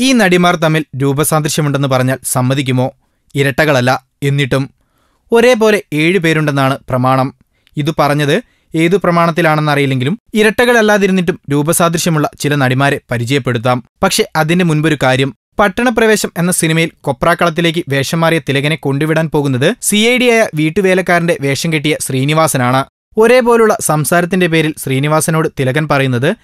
ഈ നടിമാർ തമ്മിൽ രൂപസാദൃശ്യമുണ്ടെന്ന് പറഞ്ഞാൽ സമ്മതിക്കുമോ? ഇരട്ടകളല്ല എന്നിട്ടും. ഒരേപോലെ ഏഴു പേരുണ്ടെന്നാണ് പ്രമാണം. ഇത് പറഞ്ഞത് ഏതു പ്രമാണത്തിലാണെന്നറിയില്ലെങ്കിലും ഇരട്ടകളല്ലാതിരുന്നിട്ടും രൂപസാദൃശ്യമുള്ള ചില നടിമാരെ പരിചയപ്പെടുത്താം. പക്ഷെ അതിന്റെ മുൻപൊരു കാര്യം. പട്ടണപ്രവേശം എന്ന സിനിമയിൽ കൊപ്രാക്കളത്തിലേക്ക് വേഷം മാറിയ തിലകനെ കൊണ്ടുവിടാൻ പോകുന്നത് സി ഐ ഡി ആയ വീട്ടുവേലക്കാരന്റെ വേഷം കെട്ടിയ ശ്രീനിവാസനാണ്. ഒരേപോലുള്ള സംസാരത്തിന്റെ പേരിൽ ശ്രീനിവാസനോട് തിലകൻ പറയുന്നത്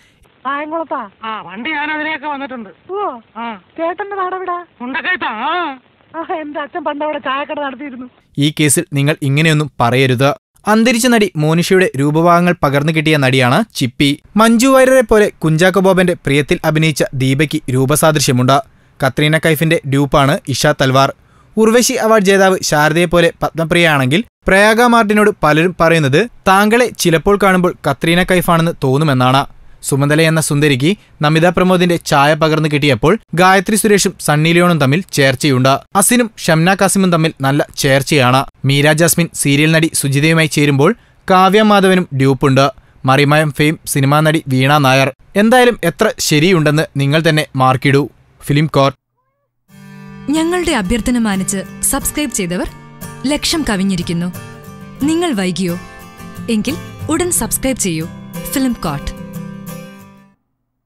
കായംകുളത്താ? ആ വണ്ടി ഞാൻ അതിലേക്ക് വന്നിട്ടുണ്ട്. ഓ ആ. ചേട്ടന്റെ നാടെവിടാ? മുണ്ടക്കയത്താ ആ. ആ എന്റെ അച്ഛൻ പണ്ട് അവിടെ ചായക്കട നടത്തിയിരുന്നു. ഈ കേസിൽ നിങ്ങൾ ഇങ്ങനെയൊന്നും പറയരുത്. അന്തരിച്ച നടി മോനിഷയുടെ രൂപഭാഗങ്ങൾ പകർന്നു കിട്ടിയ നടിയാണ് ചിപ്പി. മഞ്ജു വാര്യരെ പോലെ കുഞ്ചാക്കോ ബോബന്റെ പ്രിയത്തിൽ അഭിനയിച്ച ദീപയ്ക്ക് രൂപസാദൃശ്യമുണ്ട്. കത്രീന കൈഫിന്റെ ഡ്യൂപ്പാണ് ഇഷ തൽവാർ. ഉർവശി അവാർഡ് ജേതാവ് ശാരദയെ പോലെ പത്മപ്രിയ ആണെങ്കിൽ പ്രയാഗ മാർട്ടിനോട് പലരും പറയുന്നത് താങ്കളെ ചിലപ്പോൾ കാണുമ്പോൾ കത്രീന കൈഫാണെന്ന് തോന്നുമെന്നാണ്. സുമതല എന്ന സുന്ദരിക്ക് നമിത പ്രമോദിന്റെ ചായ പകർന്നു കിട്ടിയപ്പോൾ ഗായത്രി സുരേഷും സണ്ണി ലിയോണും തമ്മിൽ ചേർച്ചയുണ്ട്. അസിനും ഷംന കാസിമും തമ്മിൽ നല്ല ചേർച്ചയാണ്. മീര ജാസ്മിൻ സീരിയൽ നടി സുജിതയുമായി ചേരുമ്പോൾ കാവ്യ മാധവനും ഡ്യൂപ്പുണ്ട്. മറിമയം ഫെയിം സിനിമാ നടി വീണ നായർ. എന്തായാലും എത്ര ശരിയുണ്ടെന്ന് നിങ്ങൾ തന്നെ മാർക്കിടൂ ഫിലിം കോർ. ഞങ്ങളുടെ അഭ്യർത്ഥന മാനിച്ച് സബ്സ്ക്രൈബ് ചെയ്തവർ ലക്ഷം കവിഞ്ഞിരിക്കുന്നു. നിങ്ങൾ വൈകിയോ? എങ്കിൽ ഉടൻ സബ്സ്ക്രൈബ് ചെയ്യൂ. Film coat